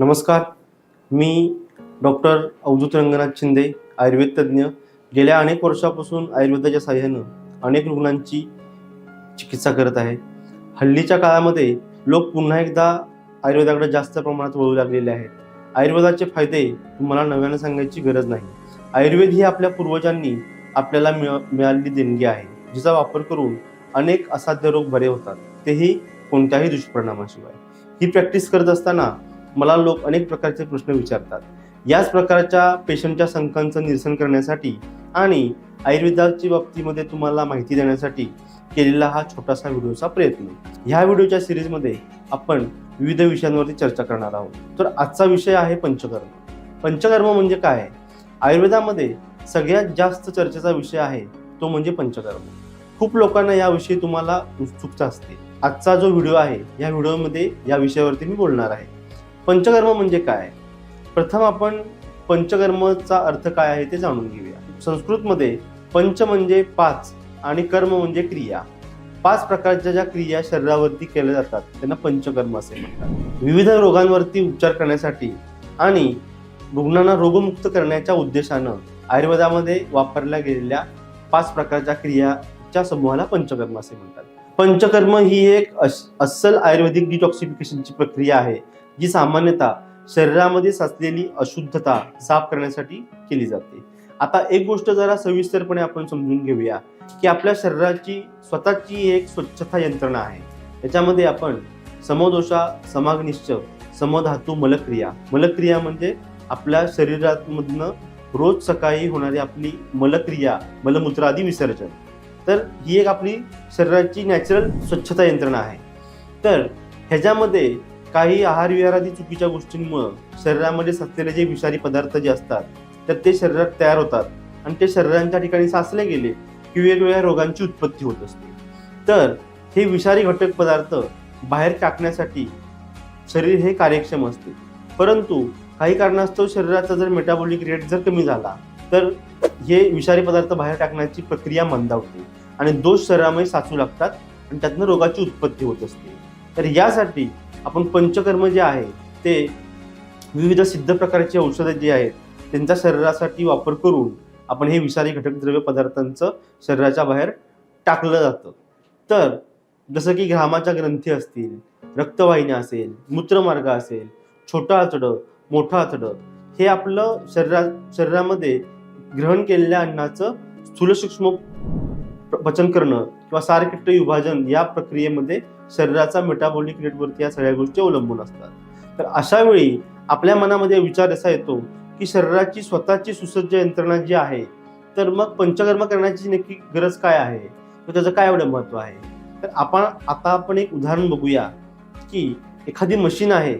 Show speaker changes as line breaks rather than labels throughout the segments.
नमस्कार. मी डॉक्टर अवधूत रंगनाथ शिंदे आयुर्वेद तज्ज्ञ. गेल्या अनेक वर्षापासून आयुर्वेदाच्या साह्यानं अनेक रुग्णांची चिकित्सा करत आहे. हल्लीच्या काळामध्ये लोक पुन्हा एकदा आयुर्वेदाकडे जास्त प्रमाणात वळू लागलेले आहेत. आयुर्वेदाचे फायदे तुम्हाला नव्यानं सांगायची गरज नाही. आयुर्वेद ही आपल्या पूर्वजांनी आपल्याला मिळ मिळालेली देणगी आहे जिचा वापर करून अनेक असाध्य रोग बरे होतात. तेही कोणत्याही दुष्परिणामाशिवाय. ही प्रॅक्टिस करत असताना मला लोक अनेक प्रकारचे प्रश्न विचारतात. याच प्रकारच्या पेशंटच्या शंकांचं निरसन करण्यासाठी आणि आयुर्वेदाच्या बाबतीमध्ये तुम्हाला माहिती देण्यासाठी केलेला हा छोटासा व्हिडिओचा प्रयत्न. ह्या व्हिडिओच्या सिरीजमध्ये आपण विविध विषयांवरती चर्चा करणार आहोत. तर आजचा विषय आहे पंचकर्म. पंचकर्म म्हणजे काय? आहे? आयुर्वेदामध्ये सगळ्यात जास्त चर्चेचा विषय आहे तो म्हणजे पंचकर्म. खूप लोकांना याविषयी तुम्हाला उत्सुकता असते. आजचा जो व्हिडिओ आहे या व्हिडिओमध्ये या विषयावरती मी बोलणार आहे. पंचकर्म म्हणजे काय? प्रथम आपण पंचकर्मचा अर्थ काय आहे ते जाणून घेऊया. संस्कृतमध्ये पंच म्हणजे पाच आणि कर्म म्हणजे क्रिया. पाच प्रकारच्या ज्या क्रिया शरीरावरती केल्या जातात त्यांना पंचकर्म असे म्हणतात. विविध रोगांवरती उपचार करण्यासाठी आणि रुग्णांना रोगमुक्त करण्याच्या उद्देशानं आयुर्वेदामध्ये वापरल्या गेलेल्या पाच प्रकारच्या क्रियाच्या समूहाला पंचकर्म असे म्हणतात. पंचकर्म ही एक अस्सल आयुर्वेदिक डिटॉक्सिफिकेशनची प्रक्रिया आहे. जी सामान्यतः शरीरामध्ये साचलेली अशुद्धता साफ करण्यासाठी केली जाते. आता एक गोष्ट जरा सविस्तरपणे आपण समजून घेऊया की आपल्या शरीराची स्वतःची एक स्वच्छता यंत्रणा आहे. त्याच्यामध्ये आपण समदोषा समाग्निश्च समधातू मलक्रिया. मलक्रिया म्हणजे आपल्या शरीरामधनं रोज सकाळी होणारी आपली मलक्रिया मलमूत्रादी विसर्जन. तर ही एक आपली शरीराची नॅचरल स्वच्छता यंत्रणा आहे. तर ह्याच्यामध्ये काही आहार विहारादी चुकीच्या गोष्टींमुळं शरीरामध्ये साचलेले जे विषारी पदार्थ जे असतात तर ते शरीरात तयार होतात आणि ते शरीरांच्या ठिकाणी साचले गेले की वेगवेगळ्या रोगांची उत्पत्ती होत असते. तर हे विषारी घटक पदार्थ बाहेर टाकण्यासाठी शरीर हे कार्यक्षम असते. परंतु काही कारणास्तव शरीराचा जर मेटाबॉलिक रेट जर कमी झाला तर हे विषारी पदार्थ बाहेर टाकण्याची प्रक्रिया मंदावते आणि दोष शरीरामध्ये साचू लागतात आणि त्यातनं रोगाची उत्पत्ती होत असते. तर यासाठी आपण पंचकर्म जे आहे ते विविध सिद्ध प्रकारची औषधं जी आहेत त्यांचा शरीरासाठी वापर करून आपण हे विषारी घटक द्रव्य पदार्थांचं शरीराच्या बाहेर टाकलं जातं. तर जसं की घामाच्या ग्रंथी असतील रक्तवाहिन्या असेल मूत्रमार्ग असेल छोटं आतडं मोठं आतडं हे आपलं शरीरा शरीरामध्ये ग्रहण केलेल्या अन्नाचं स्थूल सूक्ष्म पचन करणं किंवा सारकिट्ट विभाजन या प्रक्रियेमध्ये शरीराचा मेटाबॉलिक रेटवरती या सगळ्या गोष्टी अवलंबून असतात. तर अशा वेळी आपल्या मनामध्ये विचार असा येतो की शरीराची स्वतःची सुसज्ज यंत्रणा जी आहे तर मग पंचकर्म करण्याची नक्की गरज काय आहे? व त्याचं काय एवढं महत्त्व आहे? तर आपण आता आपण एक उदाहरण बघूया की एखादी मशीन आहे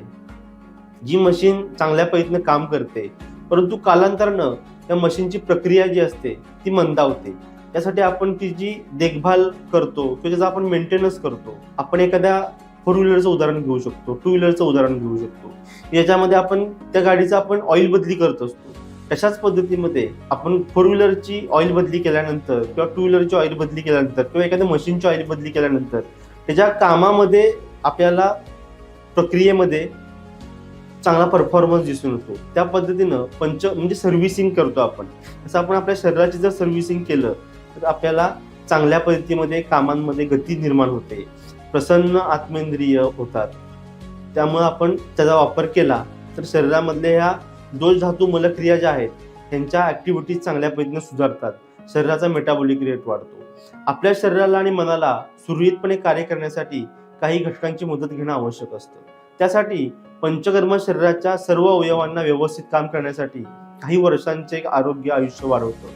जी मशीन चांगल्या पद्धतीनं काम करते परंतु कालांतरानं त्या मशीनची प्रक्रिया जी असते ती मंदावते. त्यासाठी आपण तिची देखभाल करतो किंवा त्याचा आपण मेंटेनन्स करतो आपण एखाद्या फोर व्हीलरचं उदाहरण घेऊ शकतो टू व्हीलरचं उदाहरण घेऊ शकतो. याच्यामध्ये आपण त्या गाडीचं आपण ऑइल बदली करत असतो. तशाच पद्धतीमध्ये आपण फोर व्हीलरची ऑइल बदली केल्यानंतर किंवा टू व्हीलरची ऑइल बदली केल्यानंतर किंवा एखाद्या मशीनची ऑइल बदली केल्यानंतर त्याच्या कामामध्ये आपल्याला प्रक्रियेमध्ये चांगला परफॉर्मन्स दिसून येतो. त्या पद्धतीनं पंच म्हणजे सर्व्हिसिंग करतो आपण. तसं आपण आपल्या शरीराची जर सर्व्हिसिंग केलं तर आपल्याला चांगल्या पद्धतीमध्ये कामांमध्ये गती निर्माण होते. प्रसन्न आत्मेंद्रिय होतात. त्यामुळे आपण त्याचा वापर केला तर शरीरामधल्या ह्या दोष धातू मलक्रिया ज्या आहेत त्यांच्या ॲक्टिव्हिटीज चांगल्या पद्धतीने सुधारतात. शरीराचा मेटाबॉलिक रेट वाढतो. आपल्या शरीराला आणि मनाला सुरळीतपणे कार्य करण्यासाठी काही घटकांची मदत घेणं आवश्यक असतं. त्यासाठी पंचकर्म शरीराच्या सर्व अवयवांना व्यवस्थित काम करण्यासाठी काही वर्षांचे एक आरोग्य आयुष्य वाढवतं.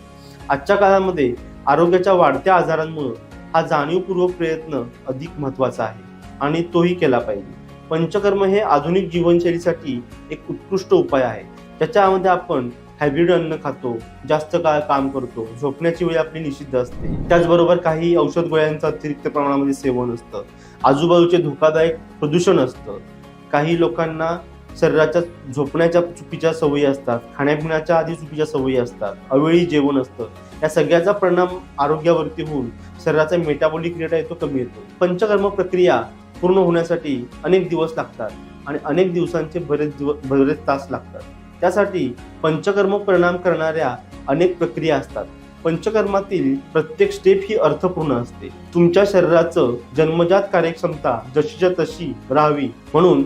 आजच्या काळामध्ये आरोग्याच्या वाढत्या आजारांमुळे हा जाणीवपूर्वक प्रयत्न अधिक महत्त्वाचा आहे आणि तोही केला पाहिजे. पंचकर्म हे आधुनिक जीवनशैलीसाठी एक उत्कृष्ट उपाय आहे. त्याच्यामध्ये आपण हायब्रिड अन्न खातो जास्त काळ काम करतो झोपण्याची वेळ आपली निषिद्ध असते. त्याचबरोबर काही औषध गोळ्यांचं अतिरिक्त प्रमाणामध्ये सेवन असतं. आजूबाजूचे धोकादायक प्रदूषण असतं. काही लोकांना शरीराच्या झोपण्याच्या चुकीच्या सवयी असतात खाण्यापिण्याच्या आधी चुकीच्या सवयी असतात अवेळी जेवण असतं. या सगळ्याचा परिणाम आरोग्यावरती होऊन शरीराचा मेटाबॉलिक रेट आहे तो कमी येतो. पंचकर्म प्रक्रिया पूर्ण होण्यासाठी अनेक दिवस लागतात आणि अनेक दिवसांचे बरेच दिव बरेच तास लागतात. त्यासाठी पंचकर्म परिणाम करणाऱ्या अनेक प्रक्रिया असतात. पंचकर्मातील प्रत्येक स्टेप ही अर्थपूर्ण असते. तुमच्या शरीराचं जन्मजात कार्यक्षमता जशीच्या तशी राहावी म्हणून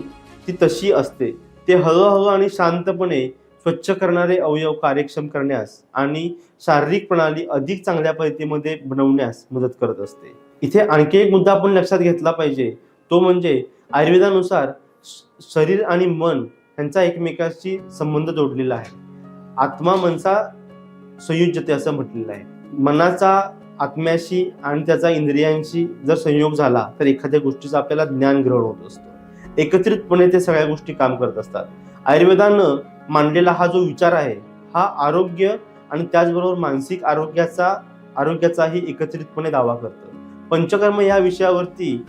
ती तशी असते. ते हळूहळू आणि शांतपणे स्वच्छ करणारे अवयव कार्यक्षम करण्यास आणि शारीरिक प्रणाली अधिक चांगल्या पद्धतीमध्ये बनवण्यास मदत करत असते. इथे आणखी एक मुद्दा आपण लक्षात घेतला पाहिजे. तो म्हणजे आयुर्वेदानुसार शरीर आणि मन यांचा एकमेकाशी संबंध जोडलेला आहे. आत्मा मनसा संयुज्यते असं म्हटलेलं आहे. मनाचा आत्म्याशी आणि त्याचा इंद्रियांशी जर संयोग झाला तर एखाद्या गोष्टीचं आपल्याला ज्ञान ग्रहण होत असतं. एकत्रितपणे ते सगळ्या गोष्टी काम करत असतात. आयुर्वेदानं मांडलेला हा जो विचार आहे हा आरोग्य आणि त्याचबरोबर मानसिक आरोग्याचा आरोग्याचाही एकत्रितपणे दावा करतं. पंचकर्म या विषयावरती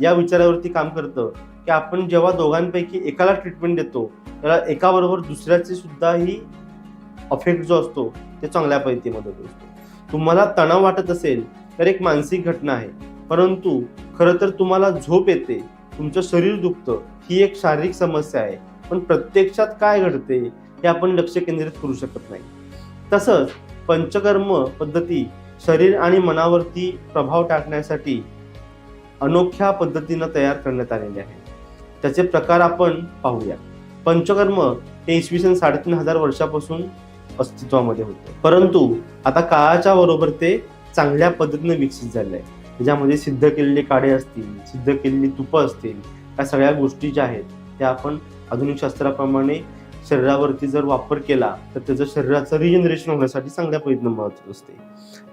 या विचारावरती काम करतं की आपण जेव्हा दोघांपैकी एकाला ट्रीटमेंट देतो त्याला एकाबरोबर दुसऱ्याचे सुद्धाही अफेक्ट जो असतो ते चांगल्या पद्धतीमध्ये मदत असतो तुम्हाला तणाव वाटत असेल तर एक मानसिक घटना आहे. परंतु खरं तर तुम्हाला झोप येते. तुमचं शरीर दुखतं ही एक शारीरिक समस्या आहे. पण प्रत्यक्षात काय घडते हे आपण लक्ष केंद्रित करू शकत नाही. तसंच पंचकर्म पद्धती शरीर आणि मनावरती प्रभाव टाकण्यासाठी अनोख्या पद्धतीनं तयार करण्यात आलेले आहे. त्याचे प्रकार आपण पाहूया. पंचकर्म हे इसवी सन साडेतीन हजार वर्षापासून अस्तित्वामध्ये होते. परंतु आता काळाच्या बरोबर ते चांगल्या पद्धतीने विकसित झाले आहे त्याच्यामध्ये सिद्ध केलेले काडे असतील सिद्ध केलेली तुपं असतील या सगळ्या गोष्टी ज्या आहेत त्या आपण आधुनिक शास्त्राप्रमाणे शरीरावरती जर वापर केला तर त्याचं शरीराचं रिजनरेशन होण्यासाठी चांगल्या प्रयत्न मदत असते.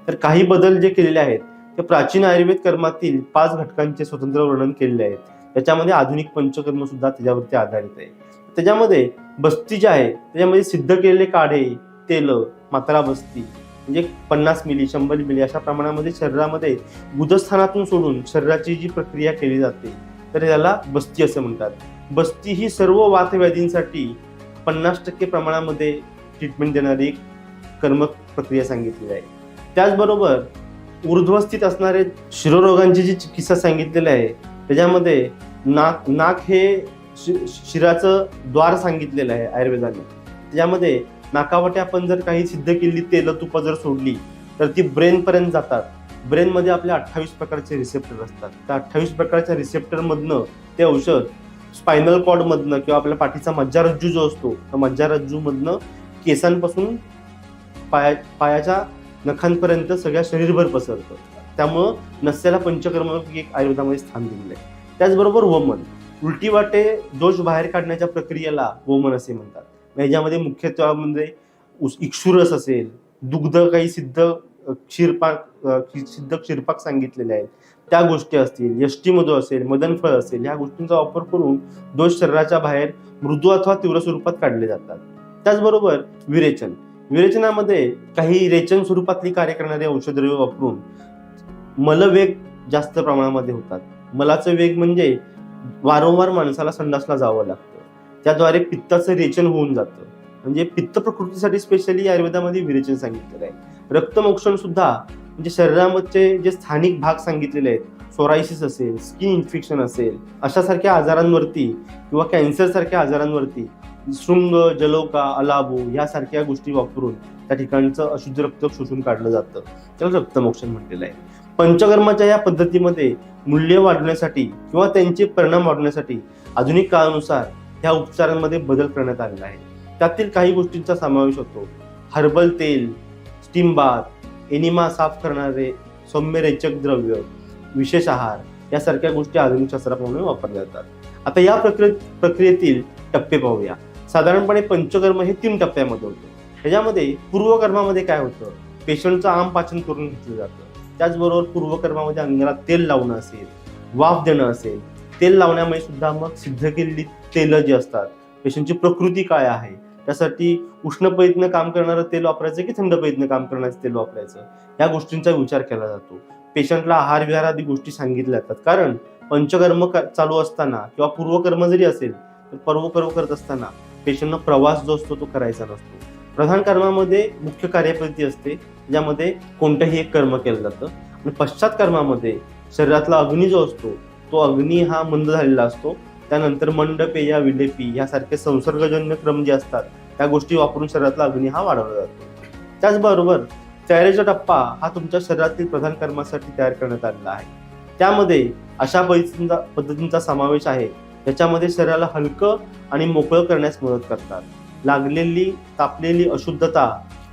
तर काही बदल जे केलेले आहेत ते प्राचीन आयुर्वेद कर्मातील पाच घटकांचे स्वतंत्र वर्णन केलेले आहेत. त्याच्यामध्ये आधुनिक पंचकर्म सुद्धा त्याच्यावरती आधारित आहे. त्याच्यामध्ये बस्ती जी आहे त्याच्यामध्ये सिद्ध केलेले काढे तेल मात्रा बस्ती म्हणजे पन्नास मिली शंभर मिली अशा प्रमाणामध्ये शरीरामध्ये गुदस्थानातून सोडून शरीराची जी प्रक्रिया केली जाते तर त्याला बस्ती असं म्हणतात. बस्ती ही सर्व वातव्याधींसाठी पन्नास टक्के प्रमाणामध्ये ट्रीटमेंट देणारी एक कर्म प्रक्रिया सांगितलेली आहे. त्याचबरोबर ऊर्ध्वस्थित असणारे शिरोरोगांची जी चिकित्सा सांगितलेली आहे त्याच्यामध्ये नाक नाक हे शि- शिराचं द्वार सांगितलेलं आहे आयुर्वेदाने. त्याच्यामध्ये नाकावाटे आपण जर काही सिद्ध केली तेल तुपं जर सोडली तर ती ब्रेनपर्यंत जातात. ब्रेनमध्ये आपल्या अठ्ठावीस प्रकारचे रिसेप्टर असतात. त्या अठ्ठावीस प्रकारच्या रिसेप्टरमधनं ते औषध स्पायनल कॉडमधनं किंवा आपल्या पाठीचा मज्जारज्जू जो असतो त्या मज्जारज्जूमधनं केसांपासून पाया पायाच्या नखांपर्यंत सगळ्या शरीरभर पसरतं. त्यामुळं नस्याला पंचकर्म एक आयुर्वेदामध्ये स्थान दिलेलं आहे. त्याचबरोबर वमन. उलटी वाटे दोष बाहेर काढण्याच्या प्रक्रियेला वमन असे म्हणतात. ह्याच्यामध्ये मुख्यत्वे म्हणजे उस- इक्षुरस असेल दुग्ध काही सिद्ध क्षीरपाक सिद्ध क्षीरपाक सांगितलेले आहेत. त्या गोष्टी असतील यष्टीमधू असेल मदनफळ असेल ह्या गोष्टींचा वापर करून दोष शरीराच्या बाहेर मृदू अथवा तीव्र स्वरूपात काढले जातात. त्याचबरोबर विरेचन. विरेचनामध्ये काही रेचन स्वरूपातली कार्य करणारे औषधद्रव्य वापरून मलवेग जास्त प्रमाणामध्ये होतात. मलाचं वेग म्हणजे वारंवार माणसाला संडासला जावं लागतं. त्याद्वारे पित्ताचं रेचन होऊन जातं. म्हणजे पित्त प्रकृतीसाठी स्पेशली आयुर्वेदामध्ये विरेचन सांगितलेलं आहे. रक्तमोक्षण सुद्धा म्हणजे शरीरामध्ये जे स्थानिक भाग सांगितलेले आहेत सोरायसिस असेल स्किन इन्फेक्शन असेल अशासारख्या आजारांवरती किंवा कॅन्सरसारख्या आजारांवरती शृंग जलोका अलाबो यासारख्या गोष्टी वापरून त्या ठिकाणचं अशुद्ध रक्त शोषून काढलं जातं. त्याला रक्तमोक्षण म्हटलेलं आहे. पंचकर्माच्या या पद्धतीमध्ये मूल्य वाढवण्यासाठी किंवा त्यांचे परिणाम वाढवण्यासाठी आधुनिक काळानुसार ह्या उपचारांमध्ये बदल करण्यात आलेला आहे. त्यातील काही गोष्टींचा समावेश होतो. हर्बल तेल स्टीम बाथ एनिमा साफ करणारे सौम्य रेचक द्रव्य विशेष आहार यासारख्या गोष्टी आधुनिक शास्त्राप्रमाणे वापरल्या जातात. आता या प्रक्रिये प्रक्रियेतील टप्पे पाहूया. साधारणपणे पंचकर्म हे तीन टप्प्यामध्ये होतं. ह्याच्यामध्ये पूर्वकर्मामध्ये काय होतं? पेशंटचं आम पाचन करून घेतलं जातं. त्याचबरोबर पूर्वकर्मामध्ये अंगाला तेल लावणं असेल वाफ देणं असेल. तेल लावण्यामुळे सुद्धा मग सिद्ध केलेली तेलं जी असतात पेशंटची प्रकृती काय आहे? त्यासाठी उष्ण पद्धतीनं काम करणारं तेल वापरायचं की थंड पद्धतीनं काम करण्याचं तेल वापरायचं? या गोष्टींचा विचार केला जातो. पेशंटला आहार विहार आदी गोष्टी सांगितल्या जातात. कारण पंचकर्म चालू असताना किंवा पूर्वकर्म जरी असेल तर पर्वकर्म करत असताना पेशंटनं प्रवास जो असतो तो करायचा नसतो. प्रधान कर्मामध्ये मुख्य कार्यपद्धती असते ज्यामध्ये कोणतंही एक कर्म केलं जातं. आणि पश्चात कर्मामध्ये शरीरातला अग्नी जो असतो तो अग्नी हा मंद झालेला असतो. त्यानंतर मंडपेय विलेपी यासारखे संसर्गजन्य क्रम जे असतात त्या गोष्टी वापरून शरीरातला अग्नी हा वाढवला जातो. त्याचबरोबर तयारीचा टप्पा हा तुमच्या शरीरातील प्रधान कर्मासाठी तयार करण्यात आलेला आहे. त्यामध्ये अशा पद्धतींचा पद्धतींचा समावेश आहे त्याच्यामध्ये शरीराला हलकं आणि मोकळं करण्यास मदत करतात. लागलेली तापलेली अशुद्धता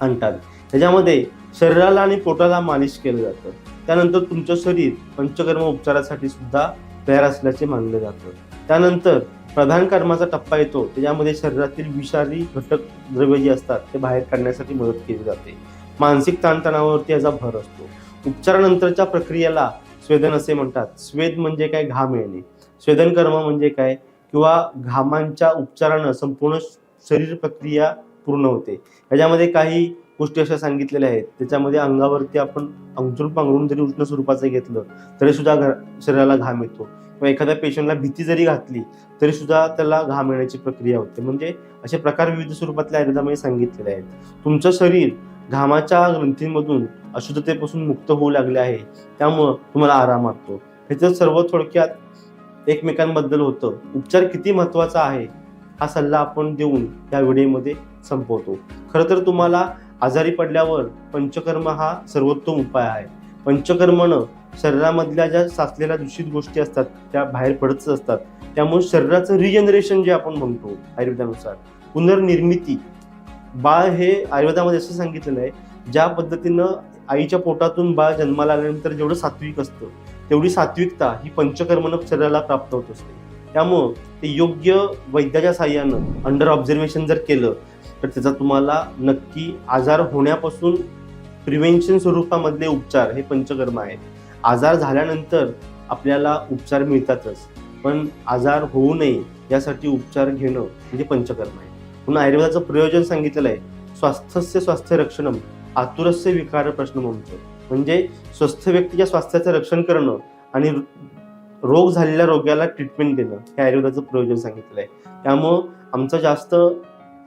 आणतात. त्याच्यामध्ये शरीराला आणि पोटाला मालिश केलं जातं. त्यानंतर तुमचं शरीर पंचकर्म उपचारासाठी सुद्धा तयार असल्याचे मानलं जातं. त्यानंतर प्रधान कर्माचा टप्पा येतो त्याच्यामध्ये शरीरातील विषारी घटक द्रव्य जे असतात ते बाहेर काढण्यासाठी मदत केली जाते. मानसिक ताणतणावावरती याचा भर असतो. उपचारानंतरच्या प्रक्रियेला स्वेदन असे म्हणतात. स्वेद म्हणजे काय? घाम येणे स्वेदन कर्म म्हणजे काय? किंवा घामांच्या उपचारानं संपूर्ण शरीर प्रक्रिया पूर्ण होते. याच्यामध्ये काही गोष्टी अशा सांगितलेल्या आहेत. त्याच्यामध्ये अंगावरती आपण अंगरून पांघरून जरी उष्ण स्वरूपाचं घेतलं तरी सुद्धा शरीराला घाम येतो. किंवा एखाद्या पेशंटला भीती जरी घातली तरी सुद्धा त्याला घाम येण्याची प्रक्रिया होते. म्हणजे असे प्रकार विविध स्वरूपातल्या आयुर्वेदामध्ये सांगितलेले आहेत. तुमचं शरीर घामाच्या ग्रंथींमधून अशुद्धतेपासून मुक्त होऊ लागले आहे. त्यामुळं तुम्हाला आराम वाटतो. ह्याचं सर्व थोडक्यात एकमेकांबद्दल होतं उपचार किती महत्त्वाचा आहे हा सल्ला आपण देऊन या व्हिडिओमध्ये संपवतो. खरं तर तुम्हाला आजारी पडल्यावर पंचकर्म हा सर्वोत्तम उपाय आहे. पंचकर्मनं शरीरामधल्या ज्या साचलेल्या दूषित गोष्टी असतात त्या बाहेर पडतच असतात. त्यामुळे शरीराचं रिजनरेशन जे आपण म्हणतो आयुर्वेदानुसार पुनर्निर्मिती. बाळ हे आयुर्वेदामध्ये असं सांगितलेलं आहे ज्या पद्धतीनं आईच्या पोटातून बाळ जन्माला आल्यानंतर जेवढं सात्विक असतं तेवढी सात्विकता ही पंचकर्मनं शरीराला प्राप्त होत असते. त्यामुळं ते योग्य वैद्याच्या साह्यानं अंडर ऑब्झर्वेशन जर केलं तर त्याचा तुम्हाला नक्की आजार होण्यापासून प्रिव्हेन्शन स्वरूपामधले उपचार हे पंचकर्म आहे आजार झाल्यानंतर आपल्याला उपचार मिळतातच. पण आजार होऊ नये यासाठी उपचार घेणं म्हणजे पंचकर्म आहे. म्हणून आयुर्वेदाचं प्रयोजन सांगितलेलं आहे. स्वास्थ्यस्य स्वास्थ्य रक्षणम आतुरस्य विकार प्रश्न म्हणतो. म्हणजे स्वस्थ व्यक्तीच्या स्वास्थ्याचं रक्षण करणं आणि रोग झालेल्या रोग्याला ट्रीटमेंट देणं हे आयुर्वेदाचं प्रयोजन सांगितलेलं आहे. त्यामुळं आमचं जास्त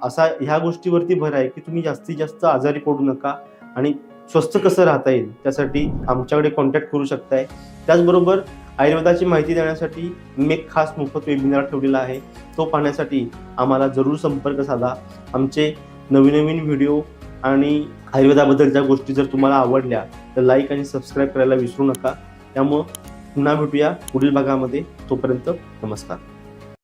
असा ह्या गोष्टीवरती भर आहे की तुम्ही जास्तीत जास्त आजारी पडू नका. आणि स्वस्त कसं राहता येईल त्यासाठी आमच्याकडे कॉन्टॅक्ट करू शकताय. त्याचबरोबर आयुर्वेदाची माहिती देण्यासाठी मी एक खास मोफत वेबिनार ठेवलेला आहे. तो पाहण्यासाठी आम्हाला जरूर संपर्क साधा. आमचे नवीन नवीन व्हिडिओ आणि आयुर्वेदाबद्दल ज्या गोष्टी जर तुम्हाला आवडल्या तर लाईक आणि सबस्क्राईब करायला विसरू नका. त्यामुळं पुन्हा भेटूया पुढील भागामध्ये. तोपर्यंत नमस्कार.